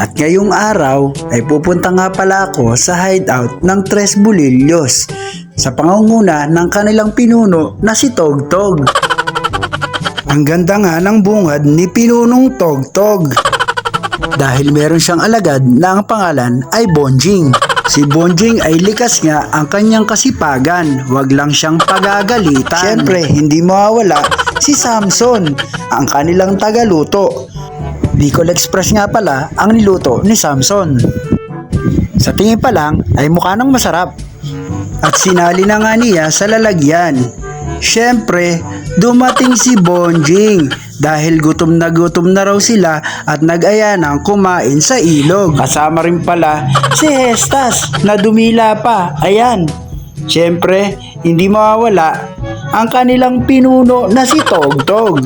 At ngayong araw ay pupunta nga pala ako sa hideout ng Tres Bulillos sa pangunguna ng kanilang pinuno na si Togtog. Ang ganda nga ng bungad ni Pinunong Togtog dahil meron siyang alagad na ang pangalan ay Bonjing. Si Bonjing ay likas nga ang kanyang kasipagan, wag lang siyang pagagalitan. Siyempre, hindi mawawala si Samson, ang kanilang tagaluto. Bicol Express nga pala ang niluto ni Samson. Sa tingin pa lang ay mukha nang masarap. At sinali na nga niya sa lalagyan. Siyempre, dumating si Bonjing dahil gutom na gutom na raw sila at nag-aya ng kumain sa ilog. Kasama rin pala si Hestas na dumila pa. Ayan. Siyempre, hindi mawawala ang kanilang pinuno na si Togtog.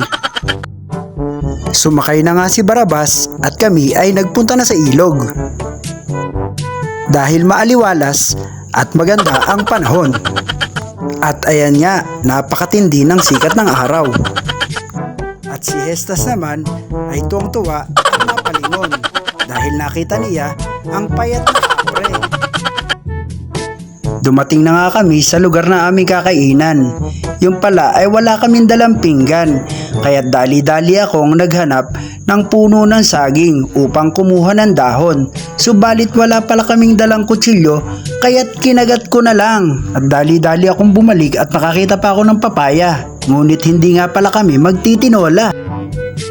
Sumakay na nga si Barabas at kami ay nagpunta na sa ilog. Dahil maaliwalas at maganda ang panahon. At ayan nga, napakatindi ng sikat ng araw. At si Hestas naman ay tuwang-tuwa at napalingon dahil nakita niya ang payat na kapre. Dumating na nga kami sa lugar na aming kakainan. Yung pala ay wala kaming dalang pinggan, kaya dali-dali akong naghanap ng puno ng saging upang kumuha ng dahon. Subalit wala pala kaming dalang kutsilyo, kaya't kinagat ko na lang. At dali-dali akong bumalik at nakakita pa ako ng papaya. Ngunit hindi nga pala kami magtitinola.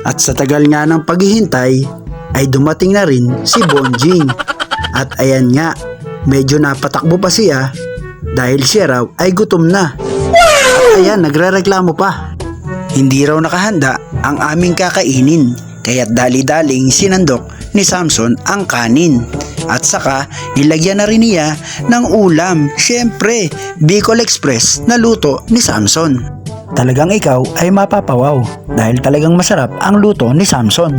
At sa tagal nga ng paghihintay, ay dumating na rin si Bonjing. At ayan nga, medyo napatakbo pa siya dahil siya raw ay gutom na. At ayan, nagrereklamo pa. Hindi raw nakahanda ang aming kakainin, kaya't dali-daling sinandok ni Samson ang kanin. At saka, nilagyan na rin niya ng ulam, syempre, Bicol Express na luto ni Samson. Talagang ikaw ay mapapawaw dahil talagang masarap ang luto ni Samson.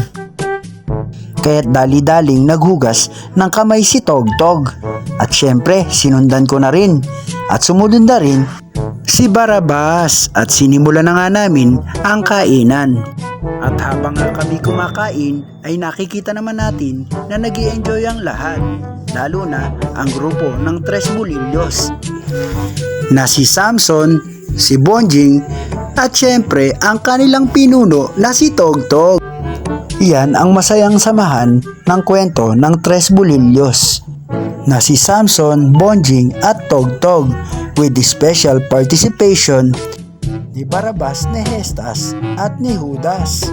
Kaya't dali-daling naghugas ng kamay si Togtog. At syempre, sinundan ko na rin. At sumunod na rin si Barabas at sinimula na nga namin ang kainan. At habang nga kami kumakain ay nakikita naman natin na nag enjoy ang lahat. Lalo na ang grupo ng Tres Bulillos. Na si Samson, si Bonjing at syempre ang kanilang pinuno na si Togtog. Iyan ang masayang samahan ng kwento ng Tres Bulillos na si Samson, Bonjing at Togtog with special participation ni Barabas, ni Hestas at ni Judas.